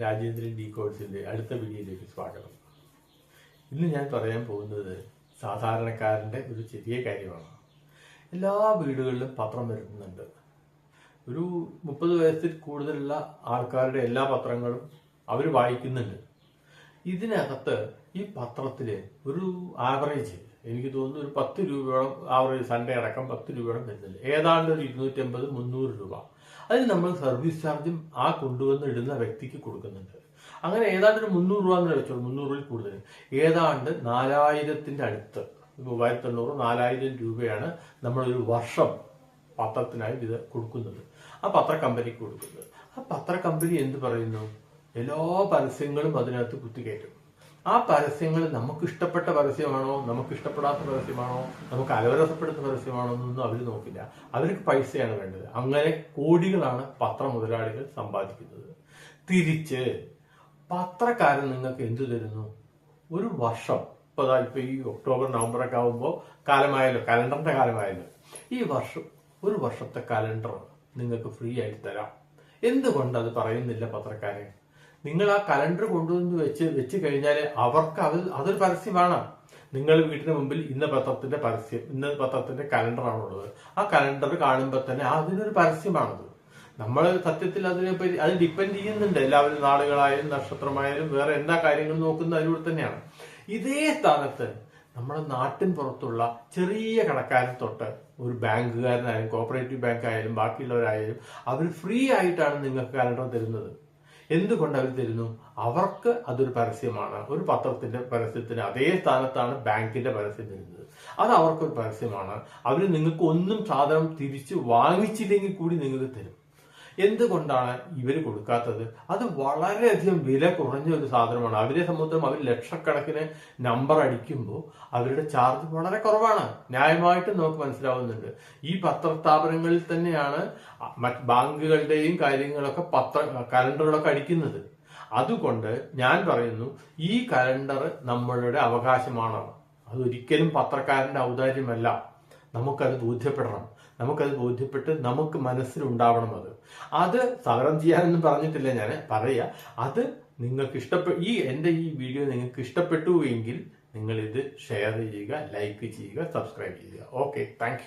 Rajendran D കോഴ്സിന്റെ അടുത്ത വീഡിയോയിലേക്ക് സ്വാഗതം. ഇന്ന് ഞാൻ പറയാൻ പോകുന്നത് സാധാരണക്കാരന്റെ ഒരു ചെറിയ കാര്യമാണ്. എല്ലാ വീടുകളിലും പത്രം വരുന്നുണ്ട്. ഒരു മുപ്പത് വയസ്സിൽ കൂടുതലുള്ള ആൾക്കാരുടെ എല്ലാ പത്രങ്ങളും അവർ വായിക്കുന്നുണ്ട്. ഇതിനകത്ത് ഈ പത്രത്തിൽ ഒരു ആവറേജ് എനിക്ക് തോന്നുന്നു ഒരു പത്ത് രൂപയോളം ആവറേജ് സൺഡേ അടക്കം പത്ത് രൂപയോളം വരുന്നുണ്ട്. ഏതാണ്ട് ഒരു ഇരുന്നൂറ്റമ്പത് മുന്നൂറ് രൂപ. അതിന് നമ്മൾ സർവീസ് ചാർജും ആ കൊണ്ടുവന്ന് ഇടുന്ന വ്യക്തിക്ക് കൊടുക്കുന്നുണ്ട്. അങ്ങനെ ഏതാണ്ട് ഒരു മുന്നൂറ് രൂപ എന്ന് വെച്ചോളൂ രൂപയിൽ കൂടുതൽ. ഏതാണ്ട് നാലായിരത്തിന്റെ അടുത്ത് മൂവായിരത്തി എണ്ണൂറ് നാലായിരം രൂപയാണ് നമ്മളൊരു വർഷം പത്രത്തിനായി ഇത് കൊടുക്കുന്നത്. ആ പത്ര കമ്പനിക്ക് കൊടുക്കുന്നത്. ആ പത്ര കമ്പനി എന്ത് പറയുന്നു? എല്ലാ പരസ്യങ്ങളും അതിനകത്ത് കുത്തിക്കയറ്റും. ആ പരസ്യങ്ങൾ നമുക്ക് ഇഷ്ടപ്പെട്ട പരസ്യമാണോ? നമുക്ക് ഇഷ്ടപ്പെടാത്ത പരസ്യമാണോ? നമുക്ക് അലോരസപ്പെടുത്ത പരസ്യമാണോ എന്നൊന്നും അവർ നോക്കില്ല. അവർക്ക് പൈസയാണ് വേണ്ടത്. അങ്ങനെ കോടികളാണ് പത്ര മുതലാളികൾ സമ്പാദിക്കുന്നത്. തിരിച്ച് പത്രക്കാരൻ നിങ്ങൾക്ക് എന്തു തരുന്നു? ഒരു വർഷം. ഇപ്പൊ ഇപ്പൊ ഈ ഒക്ടോബർ നവംബർ ഒക്കെ ആകുമ്പോൾ കാലമായല്ലോ. കലണ്ടറിന്റെ കാലമായല്ലോ. ഈ വർഷം ഒരു വർഷത്തെ കലണ്ടർ നിങ്ങൾക്ക് ഫ്രീ ആയി തരാം. എന്തുകൊണ്ട് അത് പറയുന്നില്ല പത്രക്കാരെ? നിങ്ങൾ ആ കലണ്ടർ കൊണ്ടുവന്ന് വെച്ച് വെച്ച് കഴിഞ്ഞാൽ അവർക്ക് അത് അതൊരു പരസ്യമാണ്. നിങ്ങൾ വീട്ടിന് മുമ്പിൽ ഇന്ന പത്രത്തിന്റെ പരസ്യം ഇന്ന പത്രത്തിന്റെ കലണ്ടറാണുള്ളത്. ആ കലണ്ടർ കാണുമ്പോൾ തന്നെ അതിനൊരു പരസ്യമാണത്. നമ്മൾ സത്യത്തിൽ അതിനെ പറ്റി അത് ഡിപ്പെൻഡ് ചെയ്യുന്നുണ്ട്. എല്ലാവരും നാളുകളായാലും നക്ഷത്രമായാലും വേറെ എന്താ കാര്യങ്ങൾ നോക്കുന്ന അതിലൂടെ തന്നെയാണ്. ഇതേ സ്ഥാനത്ത് നമ്മുടെ നാട്ടിൻ പുറത്തുള്ള ചെറിയ കടക്കാരൻ തൊട്ട് ഒരു ബാങ്കുകാരനായാലും കോപ്പറേറ്റീവ് ബാങ്ക് ആയാലും ബാക്കിയുള്ളവരായാലും അവർ ഫ്രീ ആയിട്ടാണ് നിങ്ങൾക്ക് കലണ്ടർ തരുന്നത്. എന്തുകൊണ്ട് അവർ തരുന്നു? അവർക്ക് അതൊരു പരസ്യമാണ്. ഒരു പത്രത്തിന്റെ പരസ്യത്തിന് അതേ സ്ഥാനത്താണ് ബാങ്കിന്റെ പരസ്യം തരുന്നത്. അത് അവർക്കൊരു പരസ്യമാണ്. അവർ നിങ്ങൾക്ക് ഒന്നും സാധനം തിരിച്ച് വാങ്ങിച്ചില്ലെങ്കിൽ കൂടി നിങ്ങൾക്ക് തരും. എന്തുകൊണ്ടാണ് ഇവർ കൊടുക്കാത്തത്? അത് വളരെയധികം വില കുറഞ്ഞ ഒരു സാധനമാണ്. അവരെ സംബന്ധിച്ചും അവർ ലക്ഷക്കണക്കിന് നമ്പർ അടിക്കുമ്പോൾ അവരുടെ ചാർജ് വളരെ കുറവാണ്. ന്യായമായിട്ട് നമുക്ക് മനസ്സിലാവുന്നുണ്ട്. ഈ പത്രസ്ഥാപനങ്ങളിൽ തന്നെയാണ് മറ്റ് ബാങ്കുകളുടെയും കാര്യങ്ങളൊക്കെ പത്ര കലണ്ടറുകളൊക്കെ അടിക്കുന്നത്. അതുകൊണ്ട് ഞാൻ പറയുന്നു ഈ കലണ്ടർ നമ്മളുടെ അവകാശമാണ് അതൊരിക്കലും പത്രക്കാരന്റെ ഔദാര്യമല്ല. നമുക്കത് ബോധ്യപ്പെടണം. നമുക്കത് ബോധ്യപ്പെട്ട് നമുക്ക് മനസ്സിലുണ്ടാവണം അത്. അത് സമരം ചെയ്യാനൊന്നും പറഞ്ഞിട്ടില്ല ഞാൻ പറയുക അത് നിങ്ങൾക്ക് ഇഷ്ടപ്പെട്ട ഈ എന്റെ ഈ വീഡിയോ നിങ്ങൾക്ക് ഇഷ്ടപ്പെട്ടു എങ്കിൽ നിങ്ങളിത് ഷെയർ ചെയ്യുക ലൈക്ക് ചെയ്യുക സബ്സ്ക്രൈബ് ചെയ്യുക. Okay thank